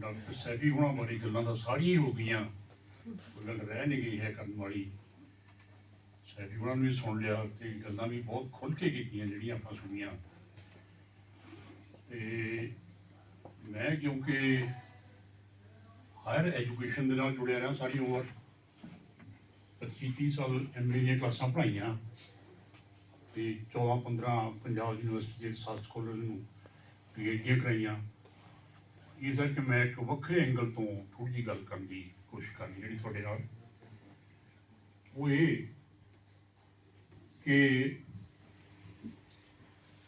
Doctor Saifi ਹੋਣਾ ਬਾਰੇ ਗੱਲਾਂ ਤਾਂ ਸਾਰੀਆਂ ਹੀ ਹੋ ਗਈਆਂ। ਕੋਈ ਗੱਲ ਰਹਿ ਨਹੀਂ ਗਈ ਹੈ ਕਰਨ ਵਾਲੀ। ਸੈਫੀ ਹੋਣਾ ਨੂੰ ਵੀ ਸੁਣ ਲਿਆ ਤੇ ਗੱਲਾਂ ਵੀ ਬਹੁਤ ਖੁੱਲ ਕੇ ਕੀਤੀਆਂ ਜਿਹੜੀਆਂ ਆਪਾਂ ਸੁਣੀਆਂ। ਤੇ ਮੈਂ ਕਿਉਂਕਿ ਹਾਇਰ ਐਜੂਕੇਸ਼ਨ ਦੇ ਨਾਲ ਜੁੜਿਆ ਰਿਹਾ ਸਾਰੀ ਉਮਰ। 25 30 ਸਾਲ ਐਮਏ ਦੀਆਂ ਕਲਾਸਾਂ ਪੜ੍ਹਾਈਆਂ ਤੇ 14 15 ਪੰਜਾਬ ਯੂਨੀਵਰਸਿਟੀ ਦੇ ਰਿਸਰਚ ਸਕਾਲਰ ਨੂੰ ਪੀਐਚਡੀ ਕਰਾਈਆਂ। ਇਸ ਕਰਕੇ ਮੈਂ ਇੱਕ ਵੱਖਰੇ ਐਂਗਲ ਤੋਂ ਥੋੜੀ ਜਿਹੀ ਗੱਲ ਕਰਨ ਦੀ ਕੋਸ਼ਿਸ਼ ਕਰਨੀ, ਜਿਹੜੀ ਤੁਹਾਡੇ ਨਾਲ। ਉਹ ਇਹ ਕਿ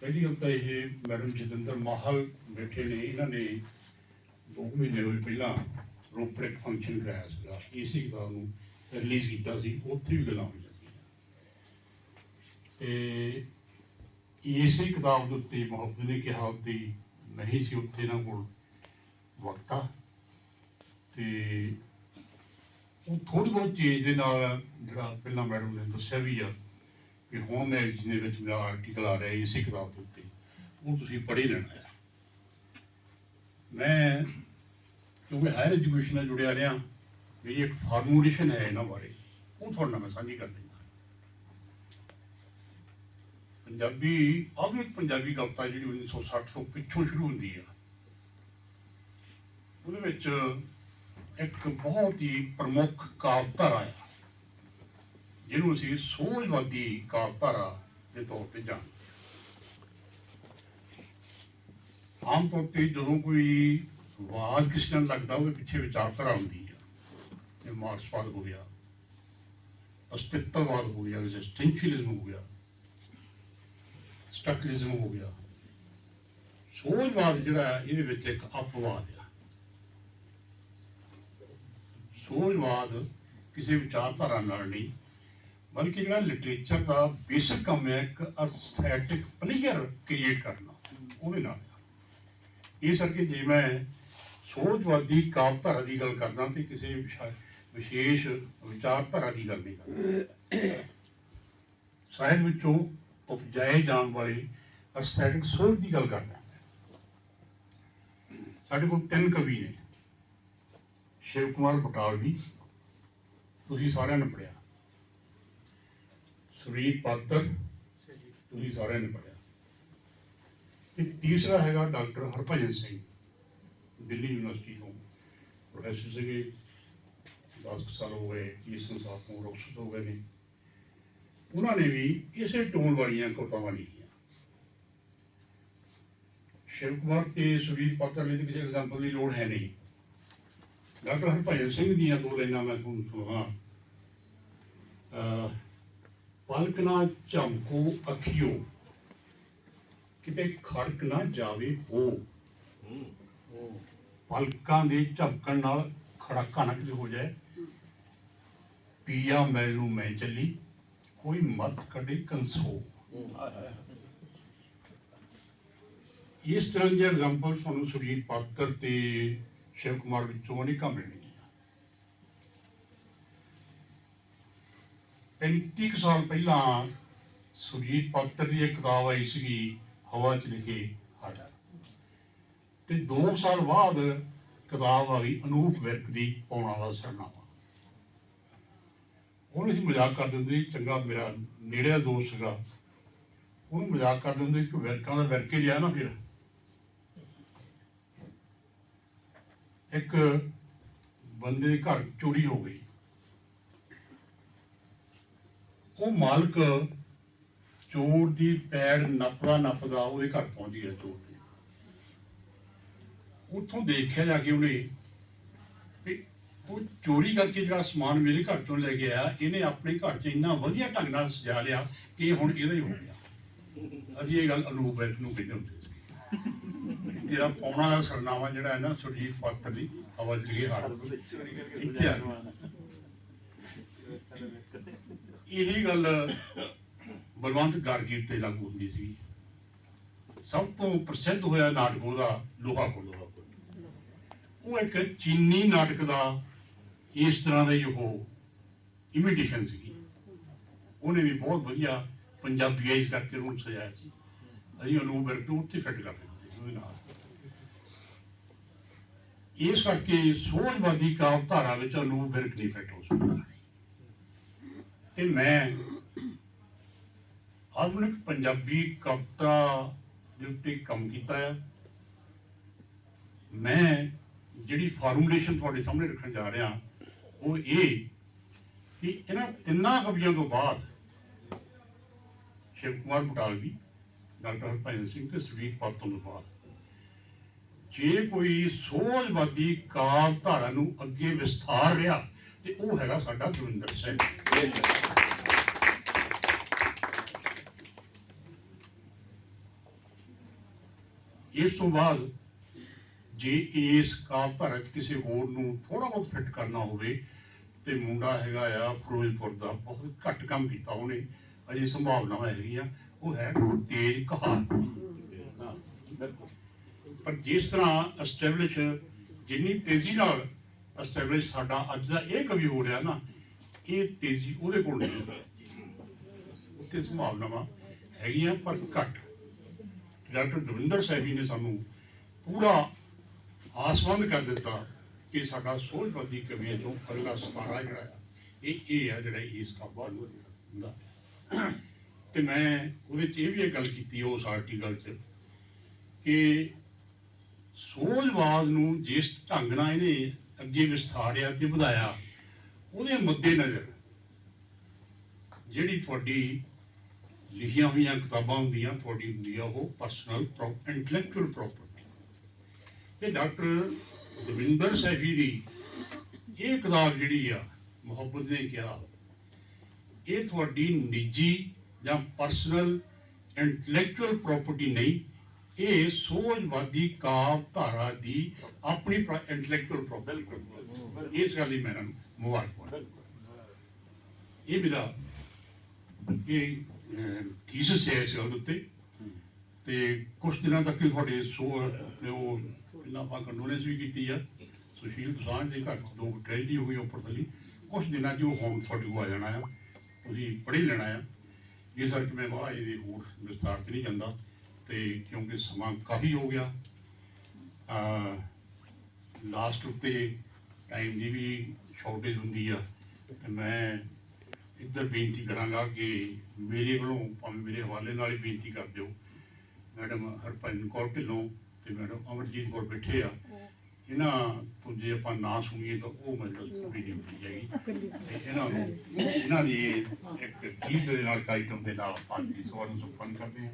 ਪਹਿਲੀ ਗੱਲ ਤਾਂ ਇਹ ਮੈਡਮ ਜਤਿੰਦਰ ਮਾਹਲ ਬੈਠੇ ਨੇ, ਇਹਨਾਂ ਨੇ ਦੋ ਮਹੀਨੇ ਹੋਏ ਪਹਿਲਾਂ ਰੋਪੜ ਇੱਕ ਫੰਕਸ਼ਨ ਕਰਾਇਆ ਸੀਗਾ। ਇਸੇ ਕਿਤਾਬ ਨੂੰ ਰਿਲੀਜ਼ ਕੀਤਾ ਸੀ, ਉੱਥੇ ਵੀ ਗੱਲਾਂ ਹੋਈਆਂ ਸੀ ਤੇ ਇਸੇ ਕਿਤਾਬ ਦੇ ਉੱਤੇ ਮੁਹੱਬਤ ਨੇ ਕਿਹਾ ਉੱਤੇ ਨਹੀਂ ਸੀ ਉੱਥੇ ਇਹਨਾਂ ਕੋਲ ਵਕਤਾ। ਤੇ ਉਹ ਥੋੜੀ ਬਹੁਤ ਚੀਜ਼ ਦੇ ਨਾਲ ਜਿਹੜਾ ਪਹਿਲਾਂ ਮੈਡਮ ਨੇ ਦੱਸਿਆ ਵੀ ਆ ਕਿ ਹੁਣ ਮੈਂ ਜਿਹਦੇ ਵਿੱਚ ਮੇਰਾ ਆਰਟੀਕਲ ਆ ਰਿਹਾ ਇਸੇ ਕਿਤਾਬ ਦੇ ਉੱਤੇ, ਉਹ ਤੁਸੀਂ ਪੜ੍ਹ ਹੀ ਲੈਣਾ ਹੈ ਮੈਂ ਕਿਉਂਕਿ ਹਾਇਰ ਐਜੂਕੇਸ਼ਨ ਨਾਲ ਜੁੜਿਆ ਰਿਹਾ, ਮੇਰੀ ਇੱਕ ਫਾਰਮੂਲੇਸ਼ਨ ਹੈ ਇਹਨਾਂ ਬਾਰੇ, ਉਹ ਤੁਹਾਡੇ ਨਾਲ ਮੈਂ ਸਾਂਝੀ ਕਰ ਦਿੰਦਾ। ਪੰਜਾਬੀ ਆਧੁਨਿਕ ਪੰਜਾਬੀ ਕਵਿਤਾ ਜਿਹੜੀ 1960 ਤੋਂ ਪਿੱਛੋਂ ਸ਼ੁਰੂ ਹੁੰਦੀ ਆ। ਉਹਦੇ ਵਿੱਚ ਇੱਕ ਬਹੁਤ ਹੀ ਪ੍ਰਮੁੱਖ ਕਾਵਿ ਧਾਰਾ ਆ ਜਿਹਨੂੰ ਅਸੀਂ ਸੋਝਵਾਦੀ ਕਾਵਧਾਰਾ ਦੇ ਤੌਰ ਤੇ ਜਾਣਦੇ ਆਮ ਤੌਰ ਤੇ ਜਦੋਂ ਕੋਈ ਵਾਦ ਕਿਸੇ ਨਾਲ ਲੱਗਦਾ ਉਹਦੇ ਪਿੱਛੇ ਵਿਚਾਰਧਾਰਾ ਹੁੰਦੀ ਆ ਇਹ ਮਾਰਕਸਵਾਦ ਹੋ ਗਿਆ, ਅਸਤਿਤਵਵਾਦ ਹੋ ਗਿਆ ਐਗਜ਼ਿਸਟੈਂਸ਼ੀਅਲਿਜ਼ਮ ਹੋ ਗਿਆ ਸਟਰਕਚਰਲਿਜ਼ਮ ਹੋ ਗਿਆ। ਸੋਝਵਾਦ ਜਿਹੜਾ ਇਹਦੇ ਵਿੱਚ ਇੱਕ ਅਪਵਾਦ ਆ। ਸੋਝਵਾਦ ਕਿਸੇ ਵਿਚਾਰਧਾਰਾ ਨਾਲ ਨਹੀਂ, ਬਲਕਿ ਜਿਹੜਾ ਲਿਟਰੇਚਰ ਦਾ ਬੇਸਿਕ ਕੰਮ ਹੈ, ਇੱਕ ਅਸਥੈਟਿਕ ਪਲੇਅਰ ਕ੍ਰੀਏਟ ਕਰਨਾ, ਉਹਦੇ ਨਾਲ ਇਸ ਕਰਕੇ ਜੇ ਮੈਂ ਸੋਝਵਾਦੀ ਕਾਵਿਧਾਰਾ ਦੀ ਗੱਲ ਕਰਦਾ ਤੇ ਕਿਸੇ ਵਿਸ਼ੇਸ਼ ਵਿਚਾਰਧਾਰਾ ਦੀ ਗੱਲ ਨਹੀਂ ਕਰਦਾ। ਸਾਹਿਤ ਵਿੱਚੋਂ ਉਪਜਾਏ ਜਾਣ ਵਾਲੇ ਅਸਥੈਟਿਕ ਸੋਚ ਦੀ ਗੱਲ ਕਰਦਾ। ਸਾਡੇ ਕੋਲ ਤਿੰਨ ਕਵੀ ਨੇ। ਸ਼ਿਵ ਕੁਮਾਰ ਬਟਾਲਵੀ ਤੁਸੀਂ ਸਾਰਿਆਂ ਨੇ ਪੜਿਆ ਸੁਰੀਤ ਪਾਤਰ ਤੁਸੀਂ ਸਾਰਿਆਂ ਨੇ ਪੜਿਆ ਤੇ ਤੀਸਰਾ ਹੈਗਾ ਡਾਕਟਰ ਹਰਭਜਨ ਸਿੰਘ ਦਿੱਲੀ ਯੂਨੀਵਰਸਿਟੀ ਤੋਂ ਪ੍ਰੋਫੈਸਰ ਸੀਗੇ। 10 ਕੁ ਸਾਲ ਹੋ ਗਏ ਇਸ ਸੰਸਾਰ ਤੋਂ ਰੁਖਸਤ ਹੋ ਗਏ ਨੇ। ਉਹਨਾਂ ਨੇ ਵੀ ਇਸੇ ਟੋਨ ਵਾਲੀਆਂ ਕਵਿਤਾਵਾਂ ਲਿਖੀਆਂ। ਸ਼ਿਵ ਕੁਮਾਰ ਤੇ ਸੁਰੀਤ ਪਾਤਰ ਲਈ ਕਿਸੇ ਐਗਜ਼ਾਮਪਲ ਦੀ ਲੋੜ ਹੈ ਨਹੀਂ। ਡਾਕਟਰ ਹਰਭਜਨ ਸਿੰਘ ਦੀਆਂ ਦੋ ਲਾਈਨਾਂ ਮੈਂ ਤੁਹਾਨੂੰ ਸੁਣਾਵਾਂ ਪਲਕ ਨਾ ਝਮਕੋ ਅੱਖਿਓ ਕਿਤੇ ਖੜਕ ਨਾ ਜਾਵੇ ਹੋ ਪਲਕਾਂ ਦੇ ਝਪਕਣ ਨਾਲ ਖੜਕਾ ਨਾ ਕਿਤੇ ਹੋ ਜਾਏ ਪੀਆ ਮੈਨੂੰ ਮੈਂ ਚੱਲੀ ਕੋਈ ਮਤ ਕੱਢੇ ਕੰਸੋ ਇਸ ਤਰ੍ਹਾਂ ਦੇ ਐਗਜ਼ਾਮਪਲ ਤੁਹਾਨੂੰ ਸੁਰਜੀਤ ਪਾਤਰ ਤੇ ਸ਼ਿਵ ਕੁਮਾਰ ਵਿੱਚੋਂ ਅਨੇਕਾਂ ਮਿਲਣਗੀਆਂ 35 ਕੁ ਸਾਲ ਪਹਿਲਾਂ ਸੁਰਜੀਤ ਪਾਤਰ ਦੀ ਇੱਕ ਕਿਤਾਬ ਆਈ ਸੀਗੀ, ਹਵਾ 'ਚ ਲਿਖੇ ਹੜ ਤੇ 2 ਸਾਲ ਬਾਅਦ ਕਿਤਾਬ ਆ ਗਈ ਅਨੂਪ ਵਿਰਕ ਦੀ ਪੌਣਾ ਦਾ ਸਰਨਾਮਾ। ਉਹਨੂੰ ਅਸੀਂ ਮਜ਼ਾਕ ਕਰ ਦਿੰਦੇ ਚੰਗਾ ਮੇਰਾ ਨੇੜੇ ਦਾ ਦੋਸਤ ਸੀਗਾ। ਉਹਨੂੰ ਮਜ਼ਾਕ ਕਰ ਦਿੰਦੇ ਕਿ ਵਿਰਕਾਂ ਦਾ ਵਿਰਕੇ ਜਿਹਾ ਨਾ ਫਿਰ। ਇੱਕ ਬੰਦੇ ਦੇ ਘਰ ਚੋਰੀ ਹੋ ਗਈ। ਉਹ ਮਾਲਕ ਚੋਰ ਦੀ ਪੈੜ ਨੱਪਦਾ ਨੱਪਦਾ ਉਹਦੇ ਘਰ ਪਹੁੰਚ ਗਿਆ ਚੋਰ ਦੇ ਉੱਥੋਂ ਦੇਖਿਆ ਜਾ ਕੇ ਉਹਨੇ ਵੀ ਉਹ ਚੋਰੀ ਕਰਕੇ ਜਿਹੜਾ ਸਮਾਨ ਮੇਰੇ ਘਰ ਚੋਂ ਲੈ ਕੇ ਆਇਆ, ਇਹਨੇ ਆਪਣੇ ਘਰ 'ਚ ਇੰਨਾ ਵਧੀਆ ਢੰਗ ਨਾਲ ਸਜਾ ਲਿਆ ਕਿ ਇਹ ਹੁਣ ਇਹਦਾ ਹੀ ਹੋ ਗਿਆ। ਅਸੀਂ ਇਹ ਗੱਲ ਅਨੂਪ ਨੂੰ ਕਹਿੰਦੇ ਹੁੰਦੇ ਸੀ। ਤੇਰਾ ਪੌਣਾ ਦਾ ਸਰਨਾਮਾ ਜਿਹੜਾ ਹੈ ਨਾ ਸੁਰਜੀਤ ਪਾਤਰ ਦੀ ਆਵਾਜ਼ ਲਿਖੇ ਹਾਰ ਇੱਥੇ ਆ ਇਹੀ ਗੱਲ ਬਲਵੰਤ ਗਾਰਗੀ ਤੇ ਲਾਗੂ ਹੁੰਦੀ ਸੀ। ਸਭ ਤੋਂ ਪ੍ਰਸਿੱਧ ਹੋਇਆ ਨਾਟਕ ਉਹਦਾ, ਲੋਹਾ ਕੋ ਉਹ ਇੱਕ ਚੀਨੀ ਨਾਟਕ ਦਾ ਇਸ ਤਰ੍ਹਾਂ ਦਾ ਹੀ ਉਹ ਇਮੀਟੇਸ਼ਨ ਸੀ ਉਹਨੇ ਵੀ ਬਹੁਤ ਵਧੀਆ ਪੰਜਾਬੀਆਈਜ਼ ਕਰਕੇ ਉਹਨੂੰ ਸਜਾਇਆ ਸੀ। ਅਸੀਂ ਉਹਨੂੰ ਬਿਲਕੁਲ ਉੱਥੇ ਫਿੱਟ ਕਰ ਦਿੱਤੇ, ਉਹਦੇ ਨਾਲ। ਇਸ ਕਰਕੇ ਸੋਝਵਾਦੀ ਕਾਵ ਧਾਰਾ ਵਿੱਚ ਅਨੂਪ ਬਿਰਕ ਨਹੀਂ ਫਿੱਟ ਹੋ ਸਕਦਾ। ਤੇ ਮੈਂ ਆਧੁਨਿਕ ਪੰਜਾਬੀ ਕਵਿਤਾ ਦੇ ਉੱਤੇ ਕੰਮ ਕੀਤਾ ਹੈ ਮੈਂ ਜਿਹੜੀ ਫਾਰਮੂਲੇਸ਼ਨ ਤੁਹਾਡੇ ਸਾਹਮਣੇ ਰੱਖਣ ਜਾ ਰਿਹਾ, ਉਹ ਇਹ ਕਿ ਇਹਨਾਂ ਤਿੰਨਾਂ ਕਵੀਆਂ ਤੋਂ ਬਾਅਦ ਸ਼ਿਵ ਕੁਮਾਰ ਬਟਾਲਵੀ, ਡਾਕਟਰ ਹਰਭਜਨ ਸਿੰਘ ਤੇ ਸਵੀਤ ਪਾਤੋਂ ਤੋਂ ਬਾਅਦ ਜੇ ਕੋਈ ਸੋਝਵਾਦੀ ਕਾਵ ਧਾਰਾ ਨੂੰ ਅੱਗੇ ਵਿਸਥਾਰ ਰਿਹਾ, ਤੇ ਉਹ ਹੈਗਾ ਸਾਡਾ ਦਵਿੰਦਰ ਸਿੰਘ। ਇਸ ਤੋਂ ਬਾਅਦ ਜੇ ਇਸ ਕਾਵ ਧਾਰਾ 'ਚ ਕਿਸੇ ਹੋਰ ਨੂੰ ਥੋੜਾ ਬਹੁਤ ਫਿੱਟ ਕਰਨਾ ਹੋਵੇ, ਤੇ ਮੁੰਡਾ ਹੈਗਾ ਆ ਫਿਰੋਜ਼ਪੁਰ ਦਾ, ਬਹੁਤ ਘੱਟ ਕੰਮ ਕੀਤਾ ਉਹਨੇ, ਅਜੇ ਸੰਭਾਵਨਾਵਾਂ ਹੈਗੀਆਂ, ਉਹ ਹੈ ਤੇਜ ਬਿਲਕੁਲ। ਪਰ ਜਿਸ ਤਰ੍ਹਾਂ ਐਸਟੈਬਲਿਸ਼ ਜਿੰਨੀ ਤੇਜ਼ੀ ਨਾਲ ਐਸਟੈਬਲਿਸ਼ ਸਾਡਾ ਅੱਜ ਦਾ ਇਹ ਕਵੀ ਹੋ ਰਿਹਾ ਨਾ, ਇਹ ਤੇਜ਼ੀ ਉਹਦੇ ਕੋਲ ਨਹੀਂ ਹੈ। ਉੱਥੇ ਸੰਭਾਵਨਾਵਾਂ ਹੈਗੀਆਂ ਪਰ ਘੱਟ ਡਾਕਟਰ ਦਵਿੰਦਰ ਸਾਹਿਬੀ ਨੇ ਸਾਨੂੰ ਪੂਰਾ ਆਸਵੰਦ ਕਰ ਦਿੱਤਾ ਕਿ ਸਾਡਾ ਸੋਝਵਾਦੀ ਕਵੀਆਂ ਚੋਂ ਅਗਲਾ ਸਤਾਰਾ ਜਿਹੜਾ ਆ, ਇਹ ਇਹ ਆ ਜਿਹੜਾ ਇਸ ਕਾਬਲ ਹੁੰਦਾ ਤੇ ਮੈਂ ਉਹਦੇ ਚ ਇਹ ਵੀ ਇਹ ਗੱਲ ਕੀਤੀ ਉਸ ਆਰਟੀਕਲ ਚ ਕਿ ਸੋਝਵਾਦ ਨੂੰ ਜਿਸ ਢੰਗ ਨਾਲ ਇਹਨੇ ਅੱਗੇ ਵਿਸਥਾਰਿਆ ਤੇ ਵਧਾਇਆ, ਉਹਦੇ ਮੱਦੇ ਨਜ਼ਰ। ਜਿਹੜੀ ਤੁਹਾਡੀ ਲਿਖੀਆਂ ਹੋਈਆਂ ਕਿਤਾਬਾਂ ਹੁੰਦੀਆਂ, ਤੁਹਾਡੀ ਹੁੰਦੀ ਆ ਉਹ ਪਰਸਨਲ ਇੰਟੈਲੈਕਚੁਅਲ ਪ੍ਰਾਪਰਟੀ ਇਹ ਡਾਕਟਰ ਦਵਿੰਦਰ ਸੈਫੀ ਦੀ ਇਹ ਕਿਤਾਬ ਜਿਹੜੀ ਆ, ਮੁਹੱਬਤ ਨੇ ਕਿਹਾ, ਇਹ ਤੁਹਾਡੀ ਨਿੱਜੀ ਜਾਂ ਪਰਸਨਲ ਇੰਟੈਲੈਕਚੁਅਲ ਪ੍ਰਾਪਰਟੀ ਨਹੀਂ ਇਹ ਸੋਝਵਾਦੀ ਕਾਵ ਧਾਰਾ ਦੀ ਆਪਣੀ ਇੰਟੈਲੈਕਚੁਅਲ ਪ੍ਰਾਪਰਟੀ ਇਸ ਗੱਲ ਲਈ ਮੈਂ ਇਹਨਾਂ ਨੂੰ ਮੁਬਾਰਕਬਾਦ ਇਹ ਮੇਰਾ ਇਹ ਥੀਸਿਸ ਹੈ ਇਸ ਗੱਲ ਦੇ ਉੱਤੇ ਤੇ ਕੁਝ ਦਿਨਾਂ ਤੱਕ ਹੀ ਤੁਹਾਡੇ ਸੋ ਉਹ ਪਹਿਲਾਂ ਆਪਾਂ ਕੰਡੋਲੈਂਸ ਵੀ ਕੀਤੀ ਆ। ਸੁਸ਼ੀਲ ਦੁਸਾਂਝ ਦੇ ਘਰ ਦੋ ਟ੍ਰੈਜਡੀ ਹੋਈ ਉੱਪਰ ਥੱਲੇ ਕੁਝ ਦਿਨਾਂ 'ਚ ਉਹ ਹੋਮ ਤੁਹਾਡੇ ਕੋਲ ਆ ਜਾਣਾ ਆ। ਤੁਸੀਂ ਪੜ੍ਹ ਹੀ ਲੈਣਾ ਆ। ਇਸ ਕਰਕੇ ਮੈਂ ਬਾਹਰ ਇਹਦੇ ਹੋਰ ਵਿਸਤਾਰ 'ਚ ਨਹੀਂ ਜਾਂਦਾ। ਤੇ ਕਿਉਂਕਿ ਸਮਾਂ ਕਾਫੀ ਹੋ ਗਿਆ ਆ ਲਾਸਟ ਉੱਤੇ ਟਾਈਮ ਦੀ ਵੀ ਸ਼ਾਰਟੇਜ ਹੁੰਦੀ ਆ, ਤੇ ਮੈਂ ਇੱਧਰ ਬੇਨਤੀ ਕਰਾਂਗਾ ਕਿ ਮੇਰੇ ਵੱਲੋਂ ਭਾਵੇਂ ਮੇਰੇ ਹਵਾਲੇ ਨਾਲ ਹੀ ਬੇਨਤੀ ਕਰ ਦਿਓ। ਮੈਡਮ ਹਰਪਾਲ ਕੌਰ ਢਿੱਲੋਂ ਤੇ ਮੈਡਮ ਅਮਰਜੀਤ ਕੌਰ ਬੈਠੇ ਆ। ਇਹਨਾਂ ਤੋਂ ਜੇ ਆਪਾਂ ਨਾ ਸੁਣੀਏ ਤਾਂ ਉਹ ਮਜਲਿਸ ਪੂਰੀ ਨਹੀਂ ਹੁੰਦੀ ਹੈਗੀ। ਤੇ ਇਹਨਾਂ ਨੂੰ ਇਹਨਾਂ ਦੀ ਇੱਕ ਗੀਤ ਦੇ ਨਾਲ ਕਾਇਟਮ ਦੇ ਨਾਲ ਆਪਾਂ ਦੀ ਸਵਾਲ ਨੂੰ ਸੰਪੰਨ ਕਰਦੇ ਹਾਂ।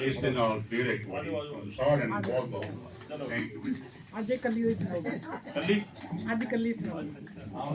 ਇਸ ਦੇ ਨਾਲ ਫਿਰ ਇੱਕ ਵਾਰੀ ਸਾਰਿਆਂ ਨੂੰ ਬਹੁਤ ਬਹੁਤ ਥੈਂਕ ਯੂ ਅੱਜ ਇਕੱਲੀ ਹੋਈ ਸੁਣਾਓ ਕੱਲੀ ਅੱਜ ਇਕੱਲੀ ਸੁਣਾਓ